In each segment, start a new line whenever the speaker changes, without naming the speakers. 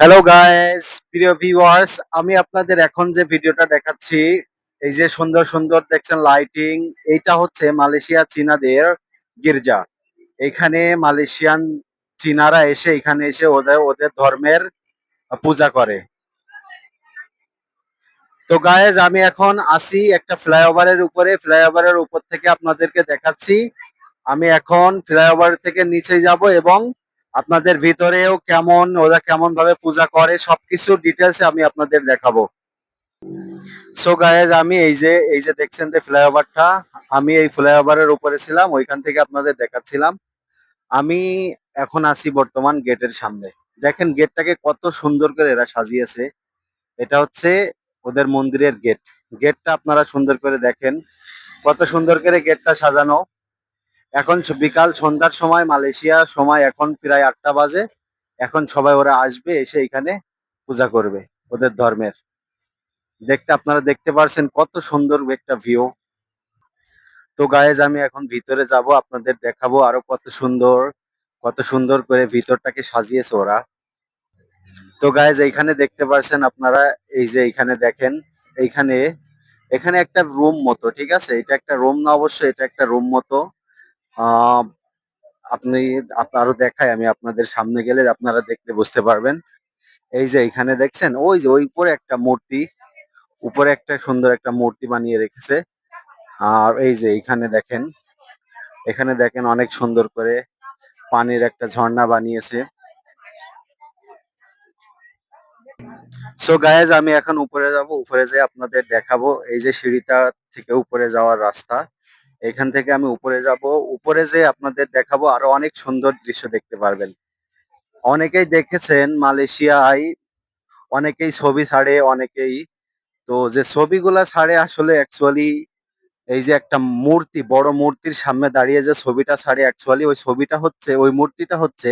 Hello guys প্রিয় viewers আমি আপনাদের এখন যে ভিডিওটা দেখাচ্ছি, এই যে সুন্দর সুন্দর দেখছেন লাইটিং এইটা হচ্ছে মালয়েশিয়া চীনাদের গির্জা। এখানে মালয়েশিয়ান চীনারা এসে, এখানে এসে ওদের ওদের ধর্মের পূজা করে। তো গায়েজ আমি এখন আসি একটা ফ্লাইওভারের উপরে। ফ্লাইওভারের উপর থেকে আপনাদেরকে দেখাচ্ছি। আমি এখন ফ্লাইওভার থেকে নিচে যাব এবং আপনাদের ভিতরেও কেমন, ওরা কেমন ভাবে পূজা করে, সবকিছু ডিটেলসে আমি আপনাদের দেখাবো। সো গায়েজ আমি এই যে এই যে দেখছেন যে ফ্লাইওভারটা, আমি এই ফ্লাইওভারের উপরে ছিলাম, ওইখান থেকে আপনাদের দেখাচ্ছিলাম। আমি এখন আসি বর্তমান গেটের সামনে। দেখেন গেটটাকে কত সুন্দর করে এরা সাজিয়েছে। এটা হচ্ছে ওদের মন্দিরের গেট। গেটটা আপনারা সুন্দর করে দেখেন। কত সুন্দর করে গেটটা সাজানো। এখন বিকাল সন্ধ্যার সময় মালয়েশিয়া সময় এখন প্রায় আটটা বাজে। এখন সবাই ওরা আসবে, এসে এখানে পূজা করবে ওদের ধর্মের। দেখতে আপনারা দেখতে পারছেন কত সুন্দর একটা ভিউ তো গায়েজ আমি এখন ভিতরে যাব, আপনাদের দেখাবো আরও কত সুন্দর কত সুন্দর করে ভিতরটাকে সাজিয়েছে ওরা। তো গায়েজ এইখানে দেখতে পারছেন আপনারা, এই যে এইখানে দেখেন, এইখানে, এখানে একটা রুম মতো, ঠিক আছে? এটা একটা রুম না, অবশ্যই এটা একটা রুম মতো। আপনি আপ- আরও দেখাই আমি আপনাদের সামনে গেলে আপনারা দেখতে বুঝতে পারবেন। এই যে এখানে দেখছেন, ওই যে ওই উপরে একটা মূর্তি, উপরে একটা সুন্দর একটা মূর্তি বানিয়ে রেখেছে। আর এই যে এখানে দেখেন এখানে দেখেন অনেক সুন্দর করে পানির একটা ঝর্ণা বানিয়েছে। সো গায়েজ আমি এখন উপরে যাব, উপরে যেয়ে আপনাদের দেখাবো। এই যে সিঁড়িটা থেকে উপরে যাওয়ার রাস্তা। এখান থেকে আমি উপরে যাব। উপরে যে আপনাদের দেখাবো আরও অনেক সুন্দর দৃশ্য দেখতে পারবেন। অনেকেই দেখেছেন মালয়েশিয়ায়, অনেকেই ছবি ছাড়ে, অনেকেই। তো যে ছবিগুলা ছাড়ে আসলে অ্যাকচুয়ালি এই যে একটা মূর্তি, বড় মূর্তির সামনে দাঁড়িয়ে যে ছবিটা ছাড়ে অ্যাকচুয়ালি ওই ছবিটা হচ্ছে, ওই মূর্তিটা হচ্ছে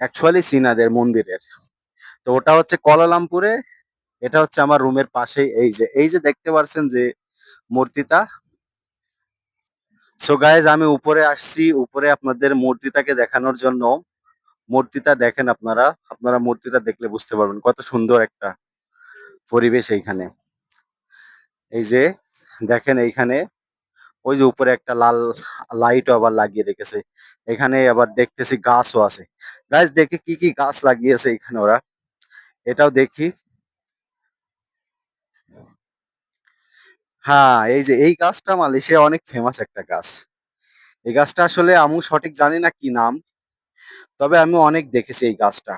অ্যাকচুয়ালি চীনাদের মন্দিরের। তো ওটা হচ্ছে কলালামপুরে এটা হচ্ছে আমার রুমের পাশেই। এই যে এই যে দেখতে পাচ্ছেন যে মূর্তিটা সো গাইজ আমি উপরে আসছি। উপরে আপনাদের মূর্তিটাকে দেখানোর জন্য। মূর্তিটা দেখেন আপনারা। আপনারা মূর্তিটা দেখলে বুঝতে পারবেন কত সুন্দর একটা পরিবেশ এইখানে। এই যে, দেখেন এইখানে। ওই যে উপরে একটা লাল লাইটও আবার লাগিয়ে রেখেছে। এখানে আবার দেখতেছি গাছও আছে। গাছ দেখে কি কি গাছ লাগিয়েছে এখানে ওরা। এটাও দেখি। হ্যাঁ এই যে, এই গাছটা মালয়েশিয়া অনেক ফেমাস একটা গাছ। এই গাছটা আসলে আমি সঠিক জানি না কি নাম, তবে আমি অনেক দেখেছি এই গাছটা।